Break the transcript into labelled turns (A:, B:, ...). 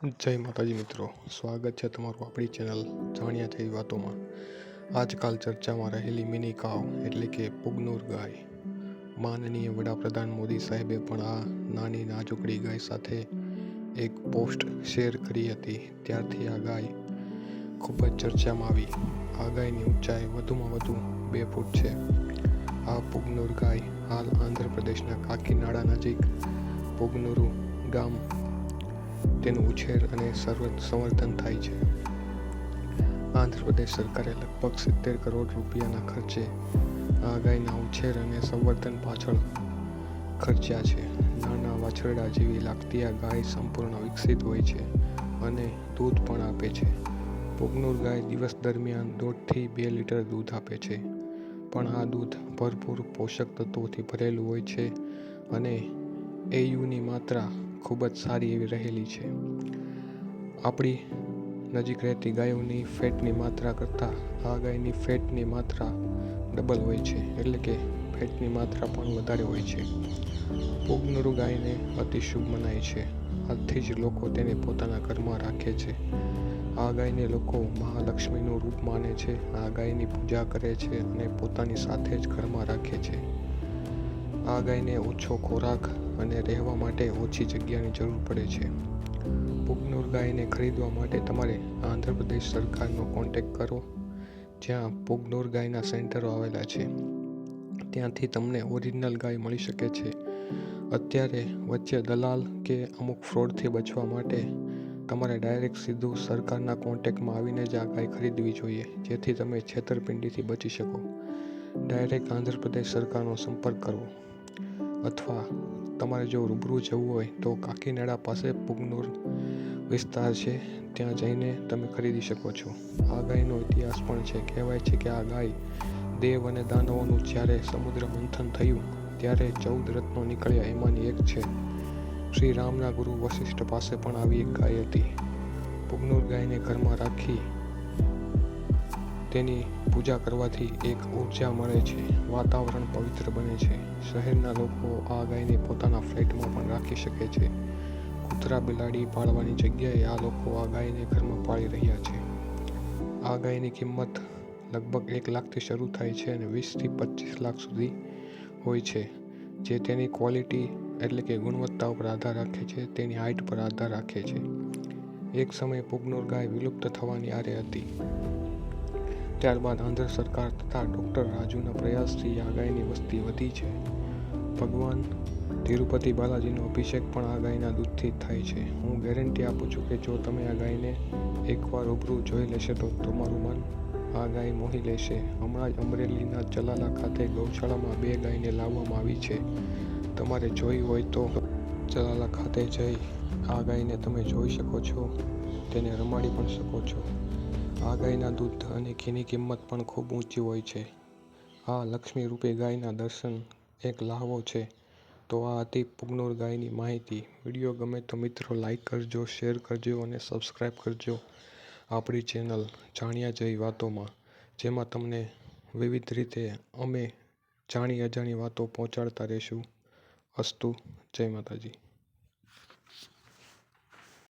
A: જય માતાજી મિત્રો, સ્વાગત છે તમારું આપણી ચેનલ જાણ્યા જેવી વાતોમાં. આજકાલ ચર્ચામાં રહેલી મિની કાવ એટલે કે પુગનુર ગાય. માનનીય વડાપ્રધાન મોદી સાહેબે પણ આ નાની નાજુકડી ગાય સાથે એક પોસ્ટ શેર કરી હતી. ત્યારથી આ ગાય ખૂબ જ ચર્ચામાં આવી. આ ગાયની ઊંચાઈ વધુમાં વધુ બે ફૂટ છે. આ પુગનુર ગાય હાલ આંધ્રપ્રદેશના કાકીનાડા નજીક પુગનુરુ ગામ તેનું ઉછેર અને સર્વ સંવર્ધન થાય છે. આંધ્રપ્રદેશ સરકારે લગભગ સિત્તેર કરોડ રૂપિયાના ખર્ચે આ ગાયના ઉછેર અને સંવર્ધન પાછળ ખર્ચ્યા છે. નાના વાછરડા જેવી લાગતી આ ગાય સંપૂર્ણ વિકસિત હોય છે અને દૂધ પણ આપે છે. પુગનુર ગાય દિવસ દરમિયાન દોઢથી બે લીટર દૂધ આપે છે. પણ આ દૂધ ભરપૂર પોષક તત્વોથી ભરેલું હોય છે અને એયુની માત્રા ખૂબ જ સારી એવી રહેલી છે. આપણી નજીક રહેતી ગાયોની ફેટની માત્રા કરતાં આ ગાયની ફેટની માત્રા ડબલ હોય છે, એટલે કે ફેટની માત્રા પણ વધારે હોય છે. પુગનુરુ ગાયને અતિશુભ મનાય છે. આજથી જ લોકો તેને પોતાના ઘરમાં રાખે છે. આ ગાયને લોકો મહાલક્ષ્મીનું રૂપ માને છે, આ ગાયની પૂજા કરે છે અને પોતાની સાથે જ ઘરમાં રાખે છે. આ ગાયને ઓછો ખોરાક અને રહેવા માટે ઓછી જગ્યાની જરૂર પડે છે. પુગનુર ગાયને ખરીદવા માટે તમારે આંધ્રપ્રદેશ સરકારનો કોન્ટેક કરો, જ્યાં પુગનુર ગાયના સેન્ટરો આવેલા છે. ત્યાંથી તમને ઓરિજિનલ ગાય મળી શકે છે. અત્યારે વચ્ચે દલાલ કે અમુક ફ્રોડથી બચવા માટે તમારે ડાયરેક્ટ સીધું સરકારના કોન્ટેક્ટમાં આવીને જ આ ગાય ખરીદવી જોઈએ, જેથી તમે છેતરપિંડીથી બચી શકો. ડાયરેક્ટ આંધ્રપ્રદેશ સરકારનો સંપર્ક કરવો અથવા તમારે જો રૂબરૂ જવું હોય તો કાકીનાડા પાસે પુગનુર વિસ્તાર છે. ત્યાં જઈને તમે ખરીદી શકો છો. આ ગાયનો ઇતિહાસ પણ છે. કહેવાય છે કે આ ગાય દેવ અને દાનવોનું જ્યારે સમુદ્ર મંથન થયું, ત્યારે ચૌદ રત્નો નીકળ્યા. એમાંની એક છે. શ્રી રામના ગુરુ વશિષ્ઠ પાસે પણ આવી એક ગાય હતી. પુગનુર ગાયને ઘરમાં રાખી તેની પૂજા કરવાથી એક ઊર્જા મળે છે. વાતાવરણ પવિત્ર બને છે. શહેરના લોકો આ ગાયને પોતાના ફ્લેટમાં પણ રાખી શકે છે. કૂતરા બિલાડી પાળવાની જગ્યાએ આ લોકો આ ગાયને ઘરમાં પાળી રહ્યા છે. આ ગાયની કિંમત લગભગ એક લાખથી શરૂ થાય છે અને વીસથી પચીસ લાખ સુધી હોય છે. જે તેની ક્વોલિટી એટલે કે ગુણવત્તા ઉપર આધાર રાખે છે, તેની હાઇટ પર આધાર રાખે છે. એક સમયે પુગનોર ગાય વિલુપ્ત થવાની આરે હતી. ત્યારબાદ આંધ્ર સરકાર તથા ડૉક્ટર રાજુના પ્રયાસથી આ ગાયની વસ્તી વધી છે. ભગવાન તિરુપતિ બાલાજીનો અભિષેક પણ આ ગાયના દૂધથી જ થાય છે. હું ગેરંટી આપું છું કે જો તમે આ ગાયને એકવાર રૂબરૂ જોઈ લેશે તો તમારું મન આ ગાય મોહી લેશે. હમણાં જ અમરેલીના ચલાલા ખાતે ગૌશાળામાં બે ગાયને લાવવામાં આવી છે. તમારે જોઈ હોય તો ચલાલા ખાતે જઈ આ ગાયને તમે જોઈ શકો છો. તેને રમાડી પણ શકો છો. આ ગાયના દૂધ અને ઘીની કિંમત પણ ખૂબ ઊંચી હોય છે. આ લક્ષ્મી રૂપે ગાયના દર્શન એક લાહવો છે. તો આ હતી પુગનુર ગાયની માહિતી. વીડિયો ગમે તો મિત્રો લાઈક કરજો, શેર કરજો અને સબસ્ક્રાઈબ કરજો આપણી ચેનલ જાણ્યા જેવી વાતોમાં, જેમાં તમને વિવિધ રીતે અમે જાણી અજાણી વાતો પહોંચાડતા રહીશું. અસ્તુ, જય માતાજી.